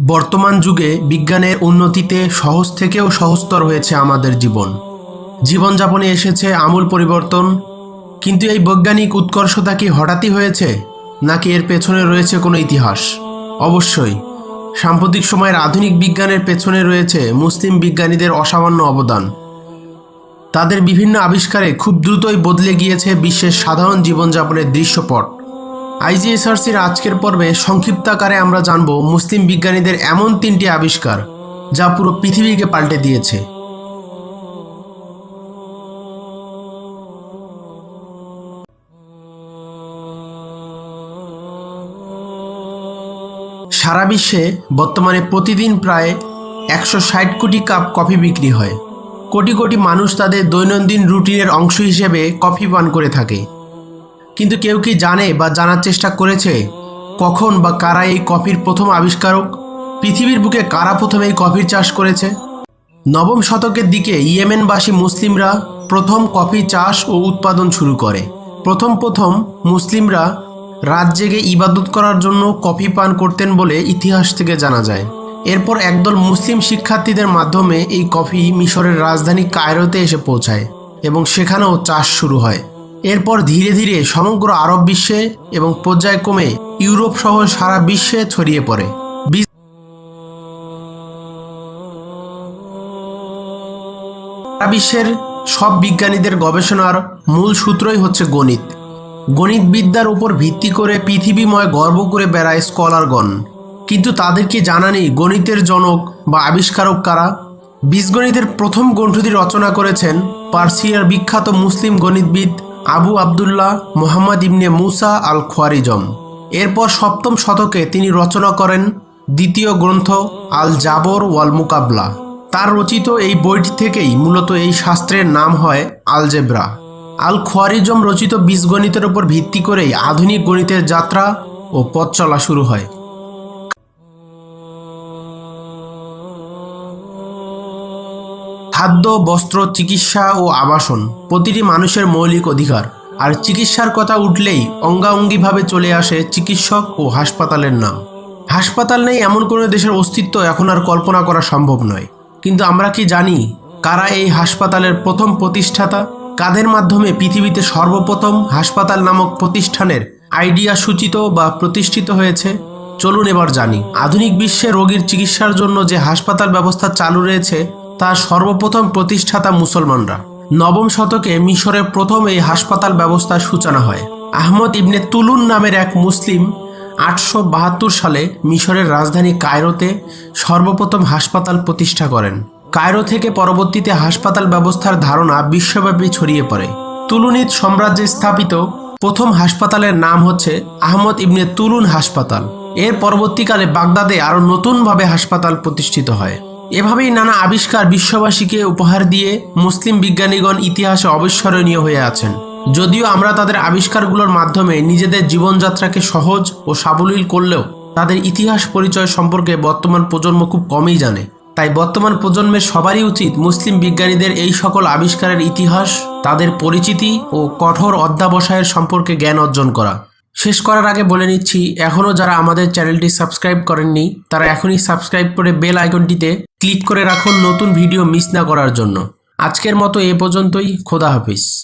বর্তমান যুগে বিজ্ঞানের উন্নতিতে সহজ থেকেও সহজতর হয়েছে আমাদের জীবন। জীবনযাপনে এসেছে আমূল পরিবর্তন। কিন্তু এই বৈজ্ঞানিক উৎকর্ষতা কি হঠাৎই হয়েছে? নাকি এর পেছনে রয়েছে কোনো ইতিহাস? অবশ্যই, সাম্প্রতিক সময়ের আধুনিক বিজ্ঞানের পেছনে রয়েছে মুসলিম বিজ্ঞানীদের অসামান্য অবদান। তাদের বিভিন্ন আবিষ্কারে খুব দ্রুতই বদলে গিয়েছে বিশ্বের সাধারণ জীবনযাপনের দৃশ্যপট। আইজিএসআরসির আজকের পর্বে সংক্ষিপ্ত আকারে আমরা জানব মুসলিম বিজ্ঞানীদের এমন তিনটি আবিষ্কার যা পুরো পৃথিবীকে পাল্টে দিয়েছে। সারা বিশ্বে বর্তমানে প্রতিদিন প্রায় একশো ষাট কোটি কাপ কফি বিক্রি হয়। কোটি কোটি মানুষ তাদের দৈনন্দিন রুটিনের অংশ হিসেবে কফি পান করে থাকে। কিন্তু কেউ কি জানে বা জানার চেষ্টা করেছে? কখন বা কারা এই কফির প্রথম আবিষ্কারক? পৃথিবীর বুকে কারা প্রথম এই কফির চাষ করেছে? নবম শতকের দিকে ইয়েমেনবাসী মুসলিমরা প্রথম কফি চাষ ও উৎপাদন শুরু করে। প্রথম প্রথম মুসলিমরা রাত জেগে ইবাদত করার জন্য কফি পান করতেন বলে ইতিহাস থেকে জানা যায়। এরপর একদল মুসলিম শিক্ষার্থীদের মাধ্যমে এই কফি মিশরের রাজধানী কায়রোতে এসে পৌঁছায় এবং সেখানেও চাষ শুরু হয়। এরপর ধীরে ধীরে সমগ্র আরব বিশ্বে এবং পর্যায়ক্রমে ইউরোপ সহ সারা বিশ্বে ছড়িয়ে পড়ে। সারা বিশ্বের সব বিজ্ঞানীদের গবেষণার মূল সূত্রই হচ্ছে গণিত। গণিতবিদ্যার উপর ভিত্তি করে পৃথিবীময় গর্ব করে বেড়ায় স্কলারগণ। কিন্তু তাদেরকে জানা নেই গণিতের জনক বা আবিষ্কারক কারা? বীজগণিতের প্রথম গ্রন্থটি রচনা করেছেন পার্সিয়ার বিখ্যাত মুসলিম গণিতবিদ আবু আবদুল্লাহ মোহাম্মদ ইবনে মুসা আল খোয়ারিজম এরপর সপ্তম শতকে তিনি রচনা করেন দ্বিতীয় গ্রন্থ আল জাবর ওয়াল মুকাবলা তার রচিত এই বইটি থেকেই মূলত এই শাস্ত্রের নাম হয় আলজেব্রা। আল খোয়ারিজম রচিত বীজগণিতের উপর ভিত্তি করেই আধুনিক গণিতের যাত্রা ও পথ চলা শুরু হয়। খাদ্য, বস্ত্র, চিকিৎসা ও আবাসন প্রতিটি মানুষের মৌলিক অধিকার। আর চিকিৎসার কথা উঠলেই অঙ্গাঙ্গিভাবে চলে আসে চিকিৎসক ও হাসপাতালের নাম। হাসপাতাল নেই এমন কোনো দেশের অস্তিত্ব এখন আর কল্পনা করা সম্ভব নয়। কিন্তু আমরা কি জানি কারা এই হাসপাতালের প্রথম প্রতিষ্ঠাতা? কাদের মাধ্যমে পৃথিবীতে সর্বপ্রথম হাসপাতাল নামক প্রতিষ্ঠানের আইডিয়া সূচিত বা প্রতিষ্ঠিত হয়েছে? চলুন এবার জানি। আধুনিক বিশ্বে রোগীর চিকিৎসার জন্য যে হাসপাতাল ব্যবস্থা চালু রয়েছে তার সর্বপ্রথম প্রতিষ্ঠাতা মুসলমানরা। নবম শতকে মিশরে প্রথম এই হাসপাতাল ব্যবস্থার সূচনা হয়। আহমদ ইবনে তুলুন নামের এক মুসলিম আটশো বাহাত্তর সালে মিশরের রাজধানী কায়রোতে সর্বপ্রথম হাসপাতাল প্রতিষ্ঠা করেন। কায়রো থেকে পরবর্তীতে হাসপাতাল ব্যবস্থার ধারণা বিশ্বব্যাপী ছড়িয়ে পড়ে। তুলুনিদ সাম্রাজ্যে স্থাপিত প্রথম হাসপাতালের নাম হচ্ছে আহমদ ইবনে তুলুন হাসপাতাল। এর পরবর্তীকালে বাগদাদে আরও নতুনভাবে হাসপাতাল প্রতিষ্ঠিত হয়। এভাবেই নানা আবিষ্কার বিশ্ববাসীকে উপহার দিয়ে মুসলিম বিজ্ঞানীগণ ইতিহাসে অবিস্মরণীয় হয়ে আছেন। যদিও আমরা তাদের আবিষ্কারগুলোর মাধ্যমে নিজেদের জীবনযাত্রাকে সহজ ও সাবলীল করলেও তাদের ইতিহাস পরিচয় সম্পর্কে বর্তমান প্রজন্ম খুব কমই জানে। তাই বর্তমান প্রজন্মের সবারই উচিত মুসলিম বিজ্ঞানীদের এই সকল আবিষ্কারের ইতিহাস, তাদের পরিচিতি ও কঠোর অধ্যাবসায়ের সম্পর্কে জ্ঞান অর্জন করা। শেষ করার আগে বলে নিচ্ছি এখনও যারা আমাদের চ্যানেলটি সাবস্ক্রাইব করেননি, তারা এখনই সাবস্ক্রাইব করে বেল আইকনটিতে ক্লিক করে রাখুন নতুন ভিডিও মিস না করার জন্য। আজকের মতো এ পর্যন্তই, খোদা হাফিজ।